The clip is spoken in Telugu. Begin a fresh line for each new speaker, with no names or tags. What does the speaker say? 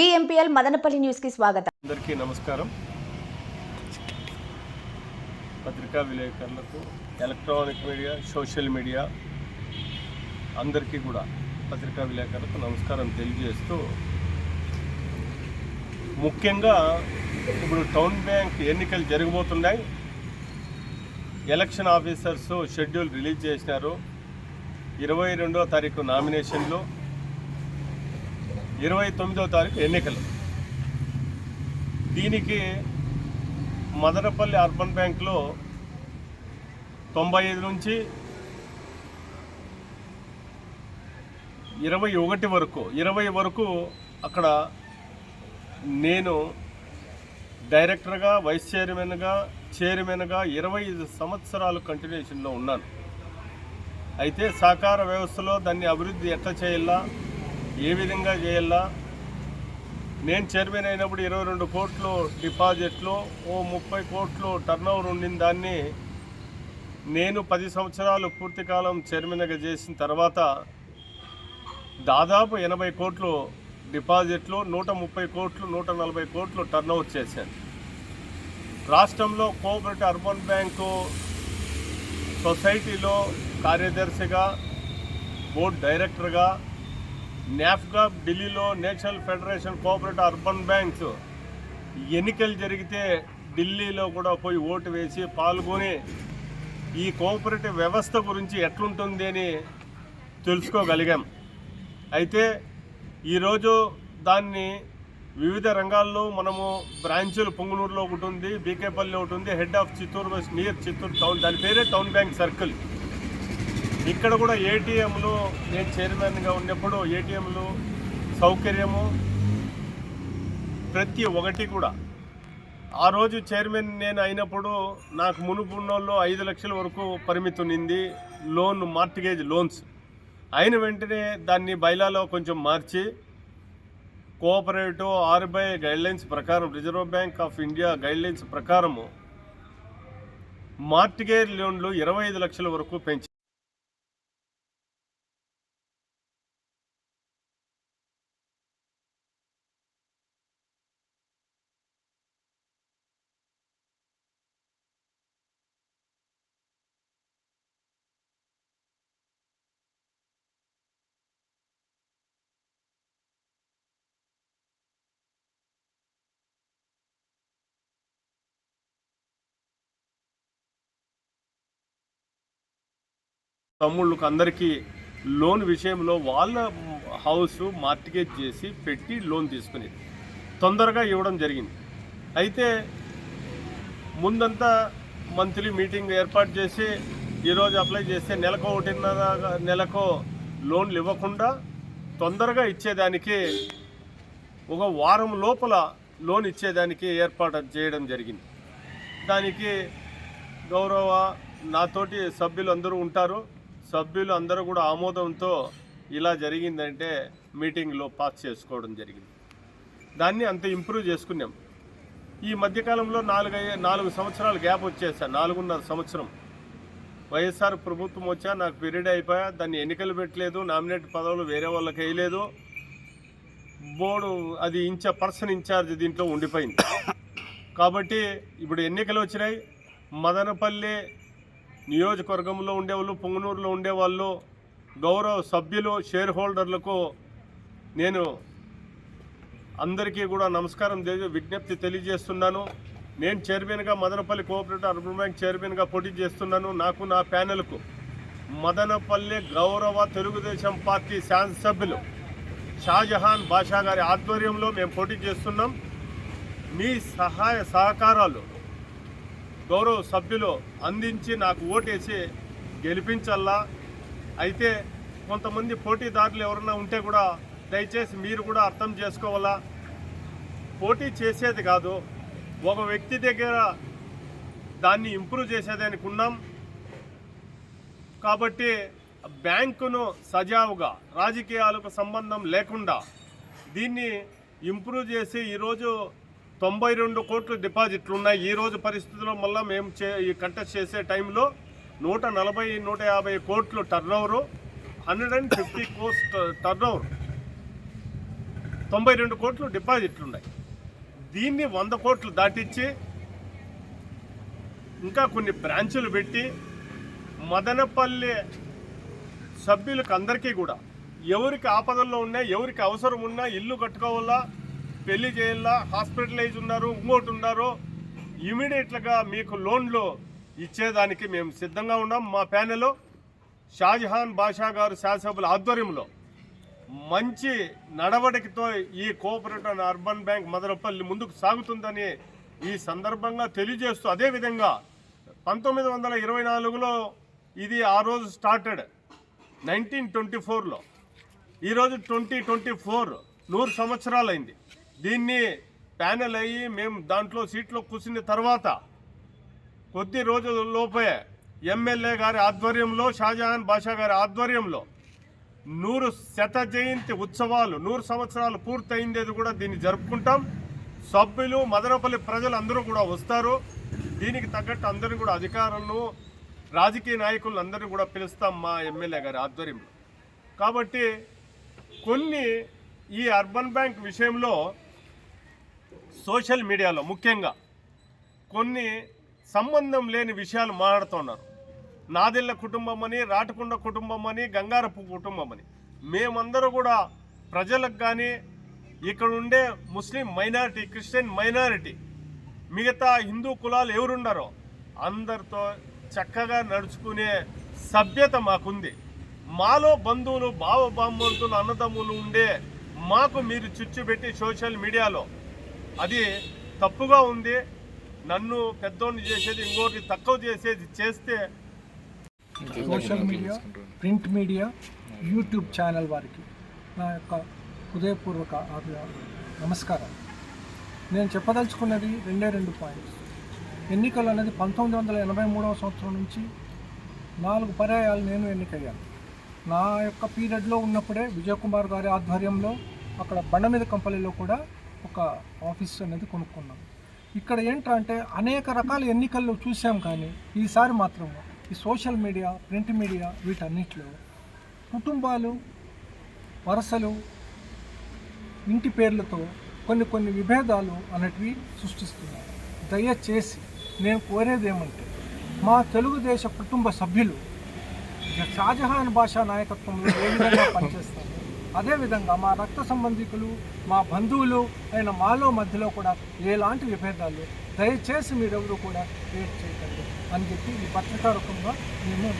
డిఎంపీఎల్ మదనపల్లి న్యూస్కి స్వాగతం.
అందరికీ నమస్కారం. పత్రికా విలేకరులకు ఎలక్ట్రానిక్ మీడియా సోషల్ మీడియా అందరికీ కూడా పత్రికా విలేకరులకు నమస్కారం తెలియజేస్తూ ముఖ్యంగా ఇప్పుడు టౌన్ బ్యాంక్ ఎన్నికలు జరగబోతున్నాయి. ఎలక్షన్ ఆఫీసర్స్ షెడ్యూల్ రిలీజ్ చేసినారు. ఇరవై రెండో తారీఖు నామినేషన్లు. ఇరవై తొమ్మిదో తారీఖు ఎన్నికలు. దీనికి మదనపల్లి అర్బన్ బ్యాంక్లో తొంభై ఐదు నుంచి ఇరవై ఒకటి వరకు ఇరవై వరకు అక్కడ నేను డైరెక్టర్గా వైస్ చైర్మన్గా చైర్మన్గా ఇరవై ఐదు సంవత్సరాలు కంటిన్యూషన్లో ఉన్నాను. అయితే సహకార వ్యవస్థలో దాన్ని అభివృద్ధి ఎట్లా చేయాలా ఏ విధంగా చేయాలా? నేను చైర్మన్ అయినప్పుడు ఇరవై రెండు కోట్లు డిపాజిట్లు ఓ ముప్పై కోట్లు టర్నోవర్ ఉండిన దాన్ని నేను పది సంవత్సరాలు పూర్తి కాలం చైర్మన్గా చేసిన తర్వాత దాదాపు ఎనభై కోట్లు డిపాజిట్లు నూట ముప్పై కోట్లు నూట నలభై కోట్లు టర్నోవర్ చేశాను. రాష్ట్రంలో కోఆపరేటివ్ అర్బన్ బ్యాంకు సొసైటీలో కార్యదర్శిగా బోర్డు డైరెక్టర్గా నాఫ్గా ఢిల్లీలో national federation cooperative urban banks ఎన్నికలు జరిగితే ఢిల్లీలో కూడా పోయి ఓటు వేసి పాల్గొని ఈ కోఆపరేటివ్ వ్యవస్థ గురించి ఎట్లుంటుంది అని తెలుసుకోగలిగాం. అయితే ఈరోజు దాన్ని వివిధ రంగాల్లో మనము బ్రాంచులు పొంగునూరులో ఒకటి ఉంది బీకేపల్లి ఒకటి ఉంది head of Chittoor near Chittoor town దాని పేరే టౌన్ బ్యాంక్ సర్కిల్. ఇక్కడ కూడా ఏటీఎంలు నేను చైర్మన్గా ఉన్నప్పుడు ఏటీఎంలు సౌకర్యము ప్రతి ఒకటి కూడా. ఆ రోజు చైర్మన్ నేను అయినప్పుడు నాకు మునుపు ఉన్నోళ్ళు ఐదు లక్షల వరకు పరిమితి ఉన్నింది లోన్ మార్టిగేజ్ లోన్స్. అయిన వెంటనే దాన్ని బైలాలో కొంచెం మార్చి కోఆపరేటివ్ ఆర్బీఐ గైడ్లైన్స్ ప్రకారం reserve bank of India guidelines ప్రకారము మార్టిగేజ్ లోన్లు ఇరవై ఐదు లక్షల వరకు పెంచి తమ్ముళ్ళకు అందరికీ లోన్ విషయంలో వాళ్ళ హౌస్ మార్టిగేజ్ చేసి పెట్టి లోన్ తీసుకునేది తొందరగా ఇవ్వడం జరిగింది. అయితే ముందంతా మంత్లీ మీటింగ్ ఏర్పాటు చేసి ఈరోజు అప్లై చేస్తే నెలకో ఒకటిన్నర నెలకు లోన్లు ఇవ్వకుండా తొందరగా ఇచ్చేదానికి ఒక వారం లోపల లోన్ ఇచ్చేదానికి ఏర్పాటు చేయడం జరిగింది. దానికి గౌరవ నాతోటి సభ్యులు అందరూ ఉంటారు. సభ్యులు అందరూ కూడా ఆమోదంతో ఇలా జరిగిందంటే మీటింగ్లో పాస్ చేసుకోవడం జరిగింది. దాన్ని అంత ఇంప్రూవ్ చేసుకున్నాం. ఈ మధ్యకాలంలో నాలుగు నాలుగు సంవత్సరాలు గ్యాప్ వచ్చేసా నాలుగున్నర సంవత్సరం. వైఎస్ఆర్ ప్రభుత్వం వచ్చా నాకు పీరియడ్ అయిపోయా దాన్ని ఎన్నికలు పెట్టలేదు నామినేట్ పదవులు వేరే వాళ్ళకి వేయలేదు. బోర్డు అది ఇంచ పర్సన్ ఇన్ఛార్జ్ దీంట్లో ఉండిపోయింది. కాబట్టి ఇప్పుడు ఎన్నికలు వచ్చినాయి. మదనపల్లి నియోజకవర్గంలో ఉండేవాళ్ళు పొంగనూరులో ఉండేవాళ్ళు గౌరవ సభ్యులు షేర్ హోల్డర్లకు నేను అందరికీ కూడా నమస్కారం తెలియ విజ్ఞప్తి తెలియజేస్తున్నాను. నేను చైర్మన్గా మదనపల్లి కోఆపరేటివ్ అర్బన్ బ్యాంక్ చైర్మన్గా పోటీ చేస్తున్నాను. నాకు నా ప్యానెల్కు మదనపల్లి గౌరవ తెలుగుదేశం పార్టీ శాసనసభ్యులు షాజహాన్ బాషా గారి ఆధ్వర్యంలో మేము పోటీ చేస్తున్నాం. మీ సహాయ సహకారాలు గౌరవ సభ్యులు అందించి నాకు ఓటేసి గెలిపించల్లా. అయితే కొంతమంది పోటీదారులు ఎవరన్నా ఉంటే కూడా దయచేసి మీరు కూడా అర్థం చేసుకోవాలా? పోటీ చేసేది కాదు ఒక వ్యక్తి దగ్గర దాన్ని ఇంప్రూవ్ చేసేదానికి ఉన్నాం కాబట్టి బ్యాంకును సజావుగా రాజకీయాలకు సంబంధం లేకుండా దీన్ని ఇంప్రూవ్ చేసి ఈరోజు తొంభై రెండు కోట్లు డిపాజిట్లు ఉన్నాయి ఈ రోజు పరిస్థితుల్లో మళ్ళీ మేము చే ఈ కంటెస్ట్ చేసే టైంలో నూట నలభై నూట యాభై కోట్లు turn over hundred and fifty crores turn over తొంభై రెండు కోట్లు డిపాజిట్లు ఉన్నాయి దీన్ని వంద కోట్లు దాటించి ఇంకా కొన్ని బ్రాంచులు పెట్టి మదనపల్లి సభ్యులకు అందరికీ కూడా ఎవరికి ఆపదల్లో ఉన్నా ఎవరికి అవసరం ఉన్నా ఇల్లు కట్టుకోవాలా పెళ్ళి చేయాలా హాస్పిటలైజ్ ఉన్నారు ఇంకోటి ఉన్నారు ఇమీడియట్గా మీకు లోన్లు ఇచ్చేదానికి మేము సిద్ధంగా ఉన్నాం. మా ప్యానెల్ షాజహాన్ బాషా గారు శాసనసభ్యుల ఆధ్వర్యంలో. మంచి నడవడికతో ఈ cooperative and urban bank Madanapalle ముందుకు సాగుతుందని ఈ సందర్భంగా తెలియజేస్తూ అదేవిధంగా పంతొమ్మిది వందల ఇరవై నాలుగులో ఇది ఆ రోజు స్టార్టెడ్ నైన్టీన్ ట్వంటీ ఫోర్లో ఈరోజు ట్వంటీ ట్వంటీ ఫోర్ నూరు సంవత్సరాలైంది. దీన్ని ప్యానెల్ అయ్యి మేము దాంట్లో సీట్లో కూర్చున్న తర్వాత కొద్ది రోజుల లోపే ఎమ్మెల్యే గారి ఆధ్వర్యంలో షాజహాన్ బాషా గారి ఆధ్వర్యంలో నూరు శత జయంతి ఉత్సవాలు నూరు సంవత్సరాలు పూర్తయిందేది కూడా దీన్ని జరుపుకుంటాం. సభ్యులు మదనపల్లి ప్రజలు అందరూ కూడా వస్తారు. దీనికి తగ్గట్టు అందరిని కూడా అధికారులను రాజకీయ నాయకులను అందరినీ కూడా పిలుస్తాం మా ఎమ్మెల్యే గారి ఆధ్వర్యంలో. కాబట్టి కొన్ని ఈ అర్బన్ బ్యాంక్ విషయంలో సోషల్ మీడియాలో ముఖ్యంగా కొన్ని సంబంధం లేని విషయాలు మాట్లాడుతున్నారు. నాదిళ్ళ కుటుంబం అని రాటకుండ కుటుంబం అని గంగారపు కుటుంబం అని. మేమందరూ కూడా ప్రజలకు కానీ ఇక్కడ ఉండే ముస్లిం మైనారిటీ క్రిస్టియన్ మైనారిటీ మిగతా హిందూ కులాలు ఎవరుండరో అందరితో చక్కగా నడుచుకునే సభ్యత మాకుంది. మాలో బంధువులు బావ బామ్మర్తులు అన్నదమ్ములు ఉండే మాకు మీరు చుచ్చుపెట్టి సోషల్ మీడియాలో అది తప్పుగా ఉంది. నన్ను పెద్దోడిని చేసేది ఇంకోటి తక్కువ చేసేది చేస్తే
social media print media YouTube channel వారికి నా యొక్క హృదయపూర్వక నమస్కారం. నేను చెప్పదలుచుకున్నది రెండే రెండు పాయింట్స్. ఎన్నికలు అనేది పంతొమ్మిది వందల ఎనభై మూడవ సంవత్సరం నుంచి నాలుగు పర్యాయాలు నేను ఎన్నికయ్యాను. నా యొక్క పీరియడ్లో ఉన్నప్పుడే విజయకుమార్ గారి ఆధ్వర్యంలో అక్కడ బండ మీద కంపెనీలో కూడా ఒక ఆఫీస్ అనేది కొనుక్కున్నాం. ఇక్కడ ఏంటంటే అనేక రకాల ఎన్నికల్లో చూసాం కానీ ఈసారి మాత్రం ఈ సోషల్ మీడియా ప్రింట్ మీడియా వీటన్నిటిలో కుటుంబాలు వరసలు ఇంటి పేర్లతో కొన్ని కొన్ని విభేదాలు అనేటివి సృష్టిస్తున్నాయి. దయచేసి నేను కోరేది ఏమంటే మా తెలుగుదేశ కుటుంబ సభ్యులు షాజహాన్ భాషా నాయకత్వంలో ఏ విధంగా పనిచేస్తారు? అదేవిధంగా మా రక్త సంబంధికులు మా బంధువులు అయిన మాలో మధ్యలో కూడా ఎలాంటి విభేదాలు దయచేసి మీరెవరూ కూడా క్రియేట్ చేయకండి అని చెప్పి ఈ పత్రికా రూపంగా మేము